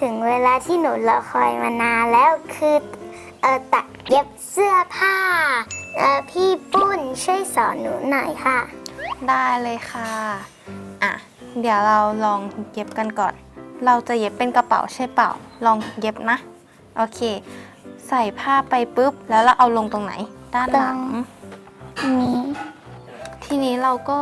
ถึงเวลาที่หนูรอคอยมานานแล้วคือเออตัดเย็บเสื้อผ้าเออพี่ปุ้นช่วยสอนหนูหน่อยค่ะ ได้เลยค่ะ อะ เดี๋ยวเราลองเย็บกันก่อน เราจะเย็บเป็นกระเป๋าใช่เปล่า ลองเย็บนะ โอเค ใส่ผ้าไปปุ๊บ แล้วเราเอาลงตรงไหน ด้านหลังอันนี้ทีนี้เราก็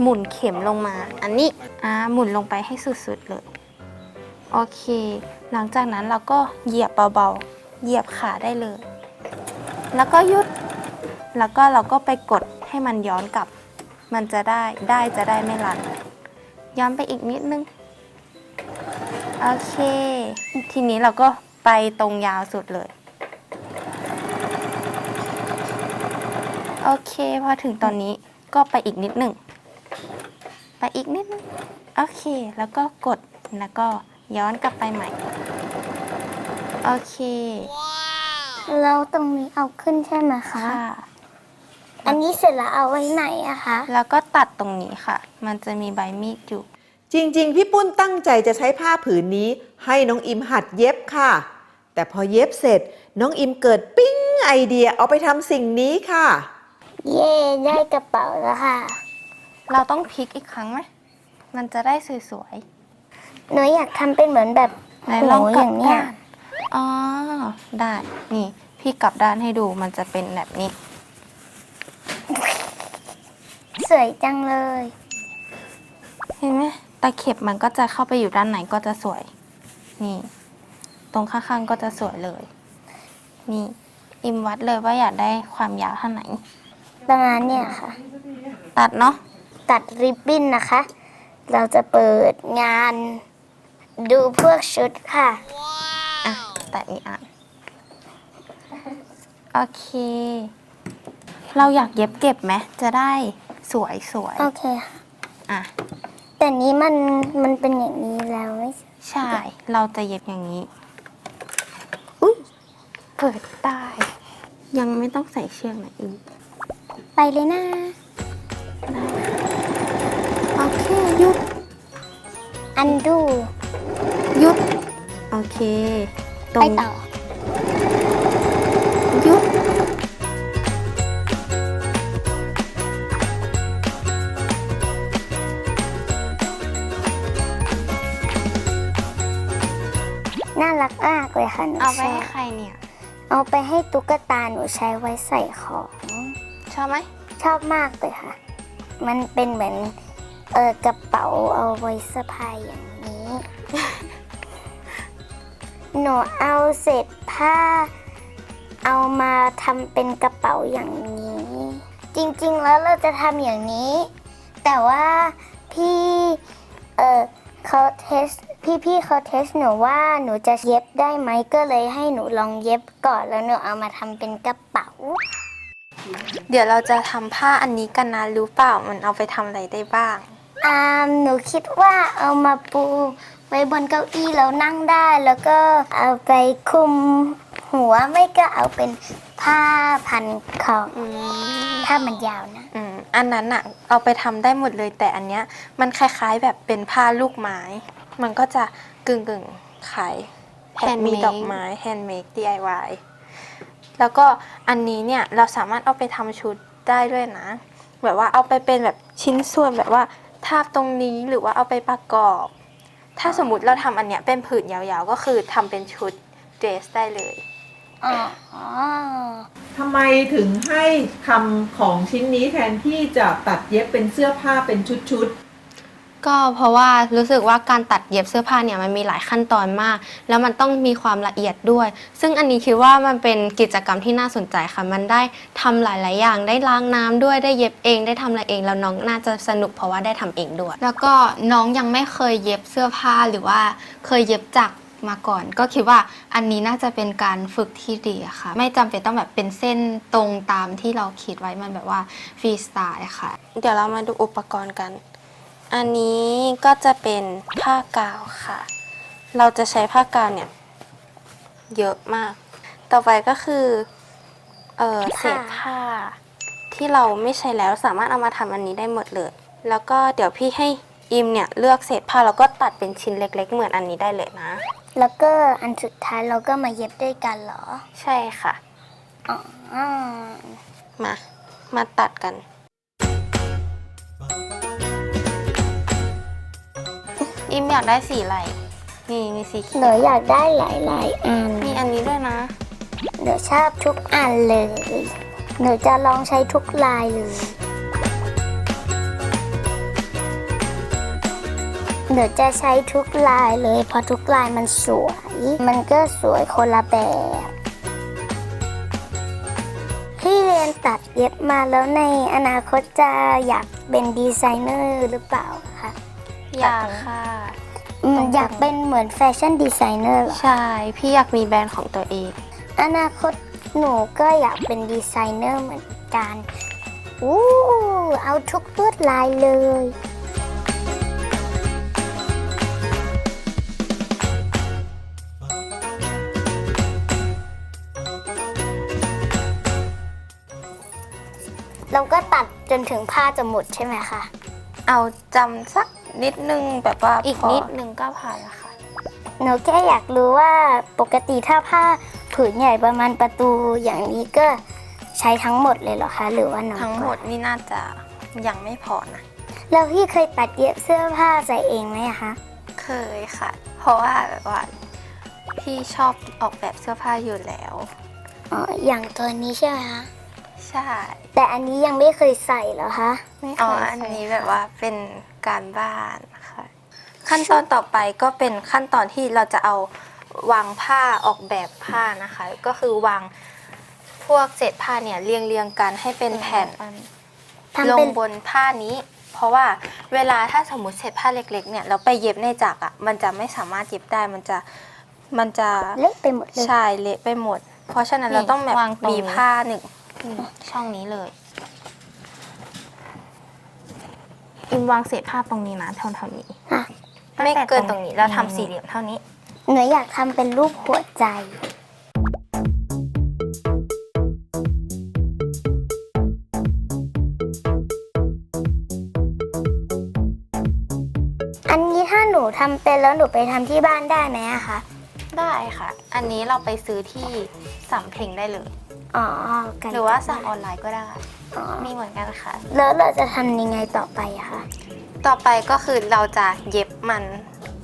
หมุนเข็มลงมา อันนี้ อ่า หมุนลงไปให้สุดๆเลย โอเค หลังจากนั้นเราก็เหยียบเบาๆ เหยียบขาได้เลย แล้วก็ยุด แล้วก็เราก็ไปกดให้มันย้อนกลับ มันจะได้ ได้จะได้ไม่รัน ย้อนไปอีกนิดนึง โอเค ทีนี้เราก็ไปตรงยาวสุดเลย โอเค พอถึงตอนนี้ก็ไปอีกนิดหนึ่ง ไปอีกนิดนึง โอเค แล้วก็กด แล้วก็ ย้อนกลับไปใหม่ โอเค แล้วตรงนี้เอาขึ้นใช่ไหมคะ ค่ะ อันนี้เสร็จแล้วเอาไว้ไหนอะคะ แล้วก็ตัดตรงนี้ค่ะ มันจะมีใบมีดอยู่ จริงๆ พี่ปุ้นตั้งใจจะใช้ผ้าผืนนี้ ให้น้องอิมหัดเย็บค่ะ แต่พอเย็บเสร็จ น้องอิมเกิดปิ้งไอเดียเอาไปทำสิ่งนี้ค่ะ เย่ได้กระเป๋าแล้วค่ะ เราต้องพลิกอีกครั้งไหม มันจะได้สวย หนูอยากทำเป็นเหมือนแบบๆไหนหูลองอกลัย่างเนี้ยด้านอ๋อได้นี่ พี่กลับด้านให้ดูมันจะเป็นแบบนี้ สวยจังเลย เห็นไหมตะเข็บมันก็จะเข้าไปอยู่ด้านไหนก็จะสวย นี่ ตรงข้างๆก็จะสวยเลย นี่ อิมวัดเลยว่าอยากได้ความยาวเท่าไหน ประมาณเนี้ยค่ะ ตัดเนาะตัดริบบิ้นนะคะ เราจะเปิดงาน ดูพวกชุดค่ะ อะตัดอีกอันโอเค เราอยากเย็บเก็บไหมจะได้สวยสวยๆโอเคค่ะอะ แต่นี้มันมันเป็นอย่างนี้แล้วไม่ใช่ใช่ เราจะเย็บอย่างนี้ อุ้ยเปิดได้ ยังไม่ต้องใส่เชือกนะอิมไปเลยนะโอเคหยุดอันดูหยุด โอเค ตรไปงต่อหยุดน่ารักมากเลยค่ะหนูเอาไปชอให้บใครเนี่ย เอาไปให้ตุ๊กตาหนูใช้ไว้ใส่ของ ชอบไหม ชอบมากเลยค่ะ มันเป็นเหมือนเออกระเป๋าเอาไว้สะพายอย่างนี้ หนูเอาเศษผ้า เอามาทำเป็นกระเป๋าอย่างนี้ จริงๆแล้วเราจะทำอย่างนี้ แต่ว่าพี่เออเขาเทสพี่พี่ๆเขาเทสหนูว่าหนูจะเย็บได้ไหมก็เลยให้หนูลองเย็บก่อนแล้วหนูเอามาทำเป็นกระเป๋า เดี๋ยวเราจะทำผ้าอันนี้กันนะรู้เปล่ามันเอาไปทำอะไรได้บ้าง อ่าหนูคิดว่าเอามาปู ไว้บนเก้าอี้แล้วนั่งได้ แล้วก็เอาไปคลุมหัวไม่ก็เอาเป็นผ้าพันคออืมถ้ามันยาวนะ อืมอันนั้นอะเอาไปทำได้หมดเลยแต่อันเนี้ยมันคล้ายๆแบบเป็นผ้าลูกไม้ มันก็จะกึ่งกึ่งๆขายแผ่นมี Handmade ดอกไม้ handmade DIY แล้วก็อันนี้เนี่ยเราสามารถเอาไปทำชุดได้ด้วยนะ แบบว่าเอาไปเป็นแบบชิ้นส่วนแบบว่าทาบตรงนี้หรือว่าเอาไปประกอบ ถ้าสมมติเราทำอันเนี้ยเป็นผืนยาวๆ ก็คือทำเป็นชุดเดรสได้เลย อ๋อทำไมถึงให้ทำของชิ้นนี้แทนที่จะตัดเย็บเป็นเสื้อผ้าเป็นชุด ก็เพราะว่ารู้สึกว่าการตัดเย็บเสื้อผ้าเนี่ยมันมีหลายขั้นตอนมาก แล้วมันต้องมีความละเอียดด้วย ซึ่งอันนี้คิดว่ามันเป็นกิจกรรมที่น่าสนใจค่ะ มันได้ทำหลาย ๆ อย่าง ได้ล้างน้ำด้วยได้เย็บเอง ได้ทำอะไรเองแล้วน้องน่าจะสนุกเพราะว่าได้ทำเองด้วย แล้วก็น้องยังไม่เคยเย็บเสื้อผ้าหรือว่าเคยเย็บจักรมาก่อน ก็คิดว่าอันนี้น่าจะเป็นการฝึกที่ดีอะค่ะ ไม่จำเป็นต้องแบบเป็นเส้นตรงตามที่เราคิดไว้มันแบบว่าฟรีสไตล์ค่ะ เดี๋ยวเรามาดูอุปกรณ์กัน อันนี้ก็จะเป็นผ้ากาวค่ะ เราจะใช้ผ้ากาวเนี่ย เยอะมาก ต่อไปก็คือ เออเศษผ้า ที่เราไม่ใช้แล้วสามารถเอามาทำอันนี้ได้หมดเลย แล้วก็เดี๋ยวพี่ให้อิมเนี่ยเลือกเศษผ้าแล้วก็ตัดเป็นชิ้นเล็ก ๆ เหมือนอันนี้ได้เลยนะ แล้วก็อันสุดท้ายเราก็มาเย็บด้วยกันเหรอ ใช่ค่ะ อ๋อ มา มาตัดกัน อิมอยากได้สีอะไร นี่มีสีเขีหนูยวอยากได้หลาย ๆ อัน มีอันนี้ด้วยนะ หนูชอบทุกอันเลย หนูจะลองใช้ทุกลายเลย หนูจะใช้ทุกลายเลย เพราะทุกลายมันสวย มันก็สวยคนละแบบ พี่เรียนตัดเย็บมาแล้วในอนาคตจะอยากเป็นดีไซเนอร์หรือเปล่าคะ อยากค่ะ อืมตรงๆ อยากเป็นเหมือนแฟชั่นดีไซเนอร์เหรอ ใช่ พี่อยากมีแบรนด์ของตัวเอง อนาคตหนูก็อยากเป็นดีไซเนอร์เหมือนกัน อู้เอาทุกลวดลายเลย เราก็ตัดจนถึงผ้าจะหมดใช่ไหมคะ เอาจำสัก นิดนึงแบบว่าอีกพนิดนึงก็ผ่านแล้วค่ะ หนูแค่อยากรู้ว่าปกติถ้าผ้าผืนใหญ่ประมาณประตูอย่างนี้ก็ใช้ทั้งหมดเลยเหรอคะ หรือว่าน้อยทั้งหมกว่าดนี่น่าจะยังไม่พอนะแล้วพี่เคยตัดเย็บเสื้อผ้าใส่เองไหมอะคะ เคยค่ะ เพราะว่าแบบว่าพี่ชอบออกแบบเสื้อผ้าอยู่แล้ว อ๋อ อย่างตัวนี้ใช่ไหมคะ ใช่ แต่อันนี้ยังไม่เคยใส่เหรอคะ ไม่อ๋อ อันนี้แบบว่าเป็น การบ้านค่ะขั้นตอนต่อไปก็เป็นขั้นตอนที่เราจะเอาวางผ้าออกแบบผ้านะคะ ก็คือวางพวกเศษผ้าเนี่ยเรียงเรียงๆกันให้เป็นแผ่นทำลเป็งน บนผ้านี้ เพราะว่าเวลาถ้าสมมติเศษผ้าเล็กๆเนี่ยเราไปเย็บในจักรอะมันจะไม่สามารถเย็บได้มันจะมันจะ เละไปหมดเลย ใช่เละไปหมด เพราะฉะนั้นนี่เราต้องแบบวางตรงนี้ มีผ้าหนึ่งช่องนี้เลย อิมวางเศษผ้าตรงนี้นะเท่าๆนี้ค่ะ ไม่เกินตรงนี้เราทำนี่สี่เหลี่ยมเท่านี้ หนูอยากทำเป็นรูปหัวใจ อันนี้ถ้าหนูทำเป็นแล้วหนูไปทำที่บ้านได้ไหมอะคะ ได้ค่ะ อันนี้เราไปซื้อที่สำเพ็งได้เลย อ๋อกันหรือว่าสั่งออนไลน์ก็ได้ อ๋อมีเหมือนกันค่ะ แล้วเราจะทำยังไงต่อไปอะคะต่อไปก็คือเราจะเย็บมัน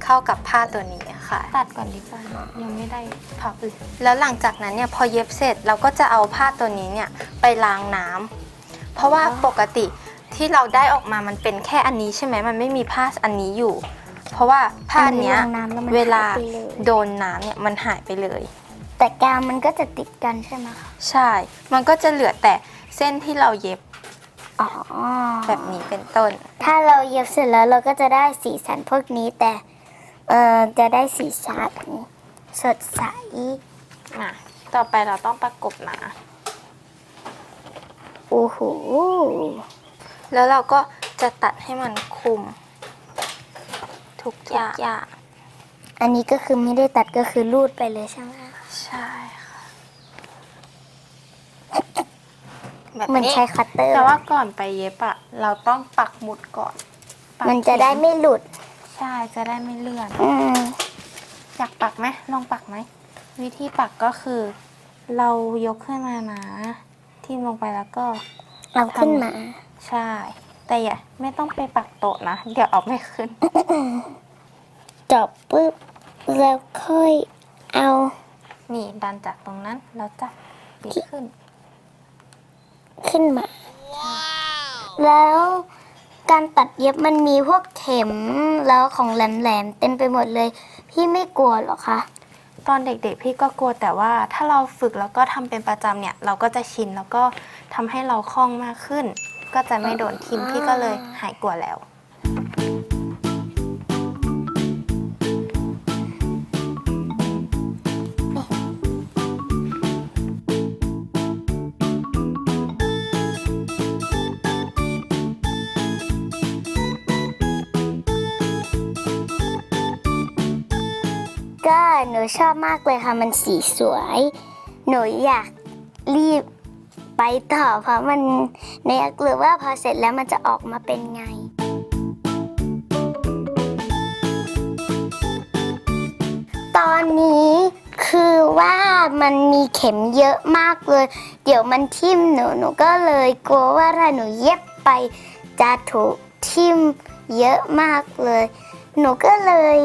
เข้ากับผ้าตัวนี้ค่ะ ตัดก่อนดีกว่ายังไม่ได้พับเลยแล้วหลังจากนั้นเนี่ยพอเย็บเสร็จเราก็จะเอาผ้าตัวนี้เนี่ยไปล้างน้ำเพราะว่าปกติที่เราได้ออกมามันเป็นแค่อันนี้ใช่ไหมมันไม่มีผ้าอันนี้อยู่ เพราะว่าผ้าอันเนี้ยอัลงน้ำแล้วมันเวลาหยไปเลยโดนน้ำเนี่ยมันหายไปเลย แต่กาวมันก็จะติดกันใช่ไหมคะใช่ มันก็จะเหลือแต่ เส้นที่เราเย็บอ๋อแบบนี้เป็นต้น ถ้าเราเย็บเสร็จแล้วเราก็จะได้สีสันพวกนี้แต่เออจะได้สีสันสดใสอะต่อไปเราต้องประกบหนาโอ้โหแล้วเราก็จะตัดให้มันคุม ทุกอย่าง อันนี้ก็คือไม่ได้ตัดก็คือรูดไปเลยใช่ไหมคะใช่ค่ะ แบบเหมือนนี้ใช้คัตเตอร์แต่ว่าก่อนไปเย็บอะเราต้องปักหมุดก่อนปักมันจะได้ไม่หลุด ใช่จะได้ไม่เลื่อนอืมอยากปักไหมลองปักไหมวิธีปักก็คือ เรายกขึ้นมานะทิ่มลงไปแล้วก็เอาขึ้นมา ใช่ แต่อย่าไม่ต้องไปปักโต๊ะนะเดี๋ยวเอาไม่ขึ้นจบปุ๊บแล้วค่อยเอา นี่ดันจากตรงนั้นแล้วจับปิดขึ้น ขึ้นมา แล้วการตัดเย็บมันมีพวกเข็มแล้วของแหลมๆเต็มไปหมดเลย พี่ไม่กลัวเหรอคะตอนเด็กๆพี่ก็กลัวแต่ว่าถ้าเราฝึกแล้วก็ทำเป็นประจำเนี่ย เราก็จะชินแล้วก็ทำให้เราคล่องมากขึ้น ก็จะไม่โดนทิมพี่ก็เลยหายกลัวแล้วูชอบมากเลยค่ะ มันสีสวย หนูอยากรีบไปต่อเพราะมันเนูอยกรู้ว่าพอเสร็จแล้วมันจะออกมาเป็นไงตอนนี้คือว่ามันมีเข็มเยอะมากเลย เดี๋ยวมันทิ่มหนูหนูก็เลยกลัวว่าถ้าหนูเย็บไป จะถูกทิ่มเยอะมากเลย หนูก็เลย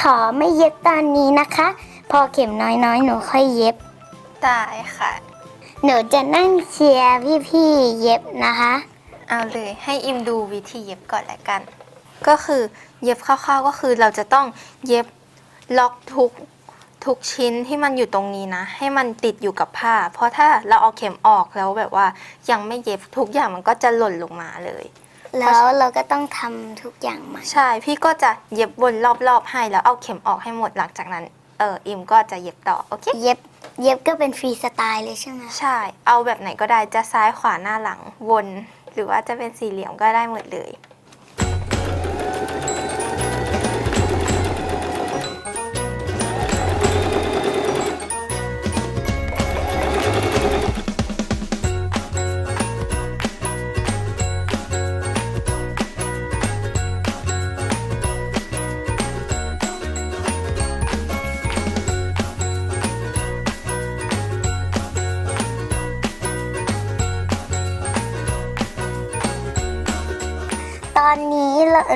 ขอไม่เย็บตอนนี้นะคะ พอเข็มน้อยๆ หนูค่อยเย็บ ได้ค่ะ หนูจะนั่งเชียร์พี่ๆเย็บนะคะ เอาเลยให้อิมดูวิธีเย็บก่อนละกัน ก็คือเย็บคร่าวๆก็คือเราจะต้องเย็บล็อกทุกทุกชิ้นที่มันอยู่ตรงนี้นะ ให้มันติดอยู่กับผ้า เพราะถ้าเราเอาเข็มออกแล้วแบบว่ายังไม่เย็บทุกอย่างมันก็จะหล่นลงมาเลย แล้วเราก็ต้องทำทุกอย่างใหม่ใช่พี่ก็จะเย็บวนรอบๆให้แล้วเอาเข็มออกให้หมดหลังจากนั้นเอออิมก็จะเย็บต่อโอเคเย็บเย็บก็เป็นฟรีสไตล์เลยใช่ไหมใช่ เอาแบบไหนก็ได้จะซ้ายขวาหน้าหลังวน หรือว่าจะเป็นสี่เหลี่ยมก็ได้หมดเลย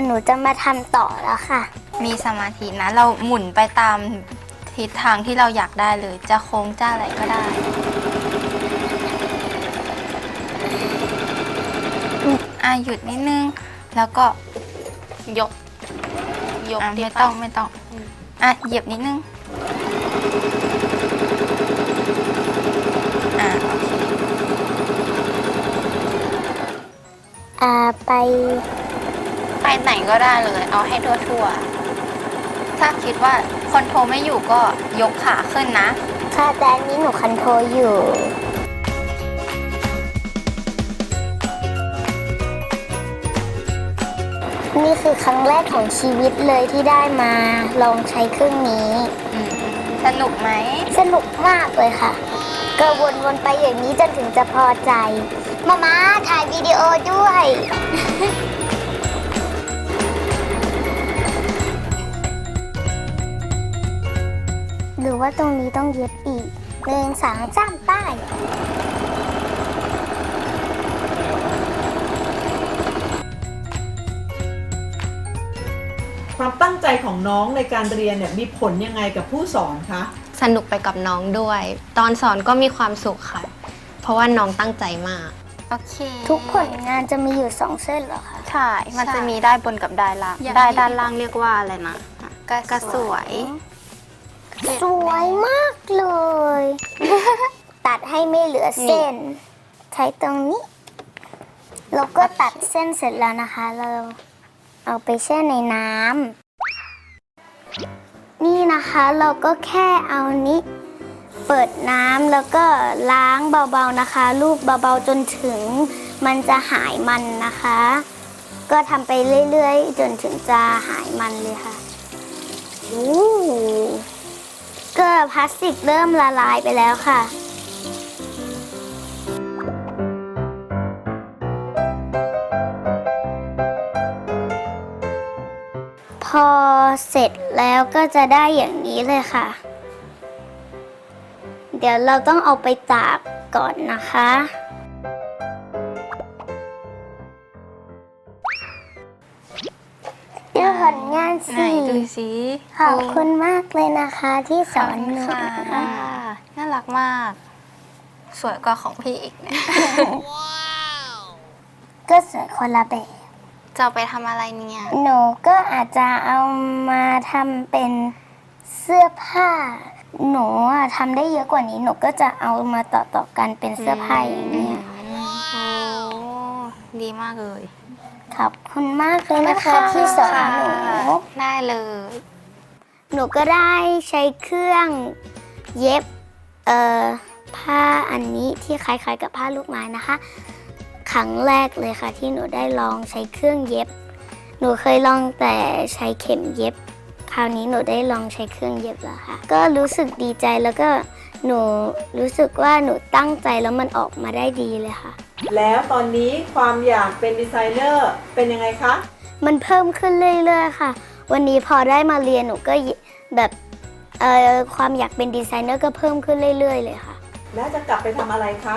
หนูจะมาทำต่อแล้วค่ะ มีสมาธินะ เราหมุนไปตามทิศทางที่เราอยากได้เลย จะโค้งจะอะไรก็ได้ อะหยุดนิดนึง แล้วก็ยก ยกไม่ต้องไม่ต้อง อะเหยียบนิดนึง อะโอเคอ่าไป ไปไหนก็ได้เลย เอาให้ทั่วๆ ถ้าคิดว่าคนโทรไม่อยู่ก็ยกขาขึ้นนะ ค่ะแต่อันนี้หนูคันโทรอยู่ นี่คือครั้งแรกของชีวิตเลยที่ได้มา ลองใช้เครื่องนี้ อืมสนุกไหม สนุกมากเลยค่ะ ก็วนๆไปอย่างนี้จนถึงจะพอใจ มาม่าถ่ายวิดีโอด้วย หรือว่าตรงนี้ต้องเย็บอีกหนึ่งสามสามป้ายความตั้งใจของน้องในการเรียนเนี่ยมีผลยังไงกับผู้สอนคะ สนุกไปกับน้องด้วย ตอนสอนก็มีความสุขค่ะ เพราะว่าน้องตั้งใจมาก โอเค ทุกผลงานจะมีอยู่สองเส้นเหรอคะ ใช่ มันจะมีได้บนกับได้ล่าง ได้ด้านล่างเรียกว่าอะไรนะ กระสวย สวยมากเลย ตัดให้ไม่เหลือเส้น ใช้ตรงนี้แล้วก็ตัดเส้นเสร็จแล้วนะคะ เราเอาไปแช่ในน้ำนี่นะคะเราก็แค่เอานี้ เปิดน้ำแล้วก็ล้างเบาๆนะคะ ลูบเบาๆจนถึงมันจะหายมันนะคะ ก็ทำไปเรื่อยๆ จนถึงจะหายมันเลยค่ะโอ้ก็พลาสติกเริ่มละลายไปแล้วค่ะ พอเสร็จแล้วก็จะได้อย่างนี้เลยค่ะ เดี๋ยวเราต้องเอาไปตากก่อนนะคะ สิดูสิขอบคุณมากเลยนะคะที่สสออนนหนูค่ะน่ารักมาก สวยกว่าของพี่อีกนะก็สวยคนละแบบจะเอาไปทำอะไรเนี่ย หนูก็อาจจะเอามาทำเป็นเสื้อผ้า หนูอะทำได้เยอะกว่านี้ หนูก็จะเอามาต่อต่อๆกันเป็นเสื้อผ้าอย่างเนี้ยโอ้ดีมากเลย ขอบคุณมากเลยนะคะที่สอนหนูได้เลย หนูก็ได้ใช้เครื่องเย็บเอ่อผ้าอันนี้ที่คล้ายๆกับผ้าลูกไม้นะคะ ครั้งแรกเลยค่ะ ที่หนูได้ลองใช้เครื่องเย็บ หนูเคยลองแต่ใช้เข็มเย็บ คราวนี้หนูได้ลองใช้เครื่องเย็บแล้วค่ะ ก็รู้สึกดีใจแล้วก็หนูรู้สึกว่าหนูตั้งใจแล้วมันออกมาได้ดีเลยค่ะ แล้วตอนนี้ความอยากเป็นดีไซเนอร์เป็นยังไงคะ มันเพิ่มขึ้นเรื่อยๆค่ะ วันนี้พอได้มาเรียนหนูก็แบบเอ่อความอยากเป็นดีไซเนอร์ก็เพิ่มขึ้นเรื่อย ๆ เลยค่ะ แล้วจะกลับไปทำอะไรคะ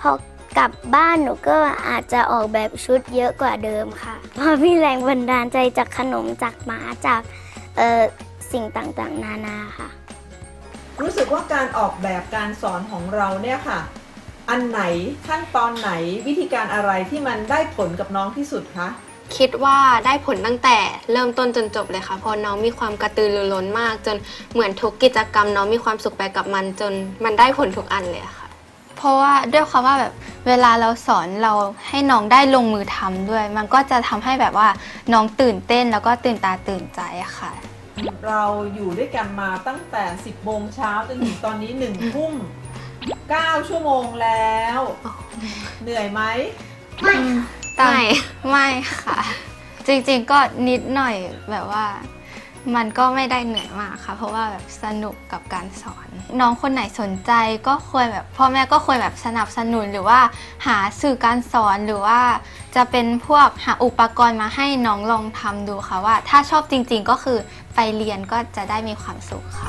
พอกลับบ้านหนูก็อาจจะออกแบบชุดเยอะกว่าเดิมค่ะ เพราะมีแรงบันดาลใจจากขนมจากหมาจากเอ่อสิ่งต่างๆ นานาค่ะ รู้สึกว่าการออกแบบการสอนของเราเนี่ยค่ะ อันไหนขั้นตอนไหนวิธีการอะไรที่มันได้ผลกับน้องที่สุดคะคิดว่าได้ผลตั้งแต่เริ่มต้นจนจบเลยค่ะเพราะน้องมีความกระตือรือร้นมาก จนเหมือนทุกกิจกรรม น้องมีความสุขไปกับมัน จนมันได้ผลทุกอันเลยอะค่ะ เพราะว่าด้วยความว่าแบบเวลาเราสอนเราให้น้องได้ลงมือทำด้วย มันก็จะทำให้แบบว่าน้องตื่นเต้นแล้วก็ตื่นตาตื่นใจอะค่ะ เราอยู่ด้วยกันมาตั้งแต่ 10โมงเช้าจนถึงตอนนี้1ทุ่ม 9 ชั่วโมงแล้ว เหนื่อยไหมไม่ไม่ค่ะ จริงๆก็นิดหน่อยแบบว่า มันก็ไม่ได้เหนื่อยมากค่ะ เพราะว่าแบบสนุกกับการสอน น้องคนไหนสนใจก็ควรแบบพ่อแม่ก็ควรแบบสนับสนุนหรือว่าหาสื่อการสอนหรือว่า จะเป็นพวกหาอุปกรณ์มาให้น้องลองทำดูค่ะว่า ถ้าชอบจริง ๆ ก็คือไปเรียนก็จะได้มีความสุขค่ะ